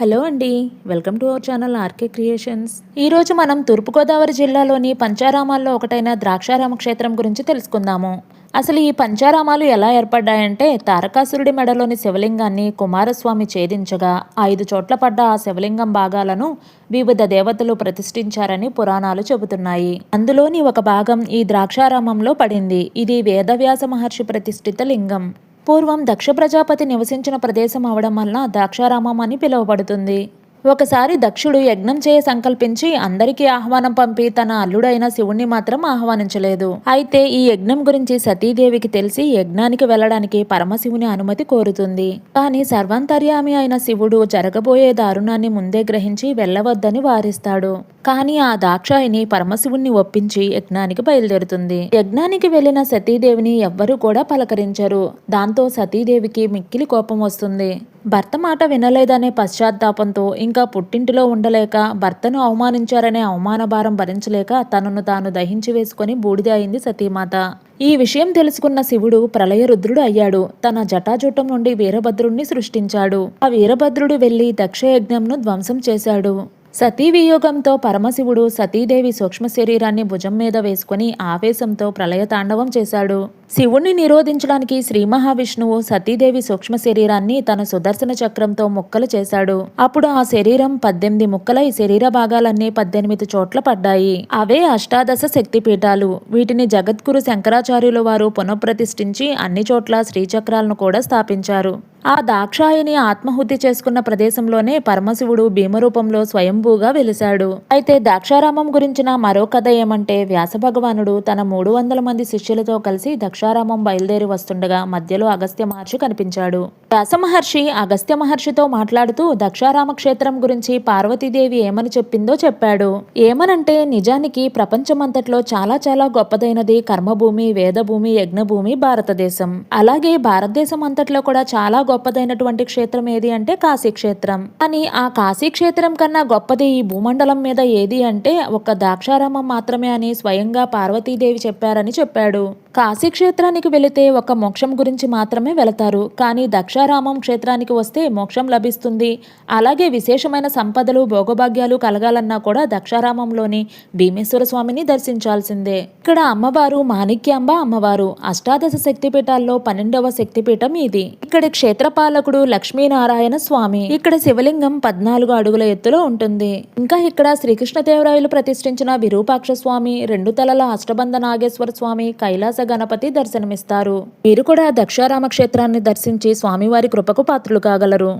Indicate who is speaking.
Speaker 1: Hello అండి welcome to our channel RK creations. ఈరోజు మనం తూర్పుగోదావరి జిల్లాలోని పంచారామాల్లో ఒకటైన ద్రాక్షారామ క్షేత్రం గురించి తెలుసుకుందాము. అసలు ఈ పంచారామాలు ఎలా ఏర్పడ్డాయంటే తారకాసురుడి మెడలోని శివలింగాన్ని కుమారస్వామి ఛేదించగా ఐదు చోట్ల పడ్డ ఆ శివలింగం భాగాలను వివిధ దేవతలు ప్రతిష్ఠించారని పురాణాలు చెబుతున్నాయి. అందులోని ఒక భాగం ఈ ద్రాక్షారామంలో పడింది. ఇది వేదవ్యాస మహర్షి ప్రతిష్ఠిత లింగం. పూర్వం దక్ష ప్రజాపతి నివసించిన ప్రదేశం అవడం వలన ద్రాక్షారామం అని పిలువబడుతుంది. ఒకసారి దక్షుడు యజ్ఞం చేయ సంకల్పించి అందరికీ ఆహ్వానం పంపి తన అల్లుడైన శివుణ్ణి మాత్రం ఆహ్వానించలేదు. అయితే ఈ యజ్ఞం గురించి సతీదేవికి తెలిసి యజ్ఞానికి వెళ్ళడానికి పరమశివుని అనుమతి కోరుతుంది. కానీ సర్వాంతర్యామి అయిన శివుడు జరగబోయే దారుణాన్ని ముందే గ్రహించి వెళ్ళవద్దని వారిస్తాడు. కానీ ఆ దాక్షాయిని పరమశివుణ్ణి ఒప్పించి యజ్ఞానికి బయలుదేరుతుంది. యజ్ఞానికి వెళ్ళిన సతీదేవిని ఎవ్వరూ కూడా పలకరించరు. దాంతో సతీదేవికి మిక్కిలి కోపం వస్తుంది. భర్త మాట వినలేదనే పశ్చాత్తాపంతో ఇంకా పుట్టింటిలో ఉండలేక భర్తను అవమానించారనే అవమాన భారం భరించలేక తనను తాను దహించి వేసుకుని బూడిద అయింది సతీమాత. ఈ విషయం తెలుసుకున్న శివుడు ప్రళయ రుద్రుడు అయ్యాడు. తన జటాజూటం నుండి వీరభద్రుణ్ణి సృష్టించాడు. ఆ వీరభద్రుడు వెళ్ళి దక్షయజ్ఞంను ధ్వంసం చేశాడు. సతీ వియోగంతో పరమశివుడు సతీదేవి సూక్ష్మ శరీరాన్ని భుజం మీద వేసుకుని ఆవేశంతో ప్రళయతాండవం చేశాడు. శివుణ్ణి నిరోధించడానికి శ్రీ మహావిష్ణువు సతీదేవి సూక్ష్మ శరీరాన్ని తన సుదర్శన చక్రంతో ముక్కలు చేశాడు. అప్పుడు ఆ శరీరం పద్దెనిమిది ముక్కలై శరీర భాగాలన్నీ పద్దెనిమిది చోట్ల పడ్డాయి. అవే అష్టాదశ శక్తిపీఠాలు. వీటిని జగద్గురు శంకరాచార్యుల వారు పునఃప్రతిష్ఠించి అన్ని చోట్ల శ్రీచక్రాలను కూడా స్థాపించారు. ఆ దాక్షాయిని ఆత్మహుతి చేసుకున్న ప్రదేశంలోనే పరమశివుడు భీమరూపంలో స్వయంభూగా వెలిశాడు. అయితే దాక్షారామం గురించిన మరో కథ ఏమంటే వ్యాస భగవానుడు తన మూడు వందల మంది శిష్యులతో కలిసి దక్షారామం బయలుదేరి వస్తుండగా మధ్యలో అగస్త్య మహర్షి కనిపించాడు. వ్యాస మహర్షి అగస్త్య మహర్షితో మాట్లాడుతూ దక్షారామ క్షేత్రం గురించి పార్వతీదేవి ఏమని చెప్పిందో చెప్పాడు. ఏమనంటే నిజానికి ప్రపంచమంతట్లో చాలా చాలా గొప్పదైనది కర్మభూమి వేదభూమి యజ్ఞభూమి భారతదేశం. అలాగే భారతదేశం అంతట్లో కూడా చాలా గొప్పదైనటువంటి క్షేత్రం ఏది అంటే కాశీ క్షేత్రం కానీ ఆ కాశీ క్షేత్రం కన్నా గొప్పది ఈ భూమండలం మీద ఏది అంటే ఒక దాక్షారామం మాత్రమే అని స్వయంగా పార్వతీదేవి చెప్పారని చెప్పాడు. కాశీ క్షేత్రానికి వెళితే ఒక మోక్షం గురించి మాత్రమే వెళతారు. కానీ దక్షారామం క్షేత్రానికి వస్తే మోక్షం లభిస్తుంది. అలాగే విశేషమైన సంపదలు భోగభాగ్యాలు కలగాలన్నా కూడా దక్షారామంలోని భీమేశ్వర స్వామిని దర్శించాల్సిందే. ఇక్కడ అమ్మవారు మాణిక్యాంబ అమ్మవారు. అష్టాదశ శక్తిపీఠాల్లో పన్నెండవ శక్తిపీఠం ఇది. ఇక్కడ క్షేత్రపాలకుడు లక్ష్మీనారాయణ స్వామి. ఇక్కడ శివలింగం పద్నాలుగు అడుగుల ఎత్తులో ఉంటుంది. ఇంకా ఇక్కడ శ్రీకృష్ణదేవరాయలు ప్రతిష్ఠించిన విరూపాక్ష స్వామి రెండు తలల అష్టబంధ నాగేశ్వర స్వామి కైలాస గణపతి దర్శనమిస్తారు. మీరు కూడా దక్షారామ క్షేత్రాన్ని దర్శించి స్వామివారి కృపకు పాత్రలు కాగలరు.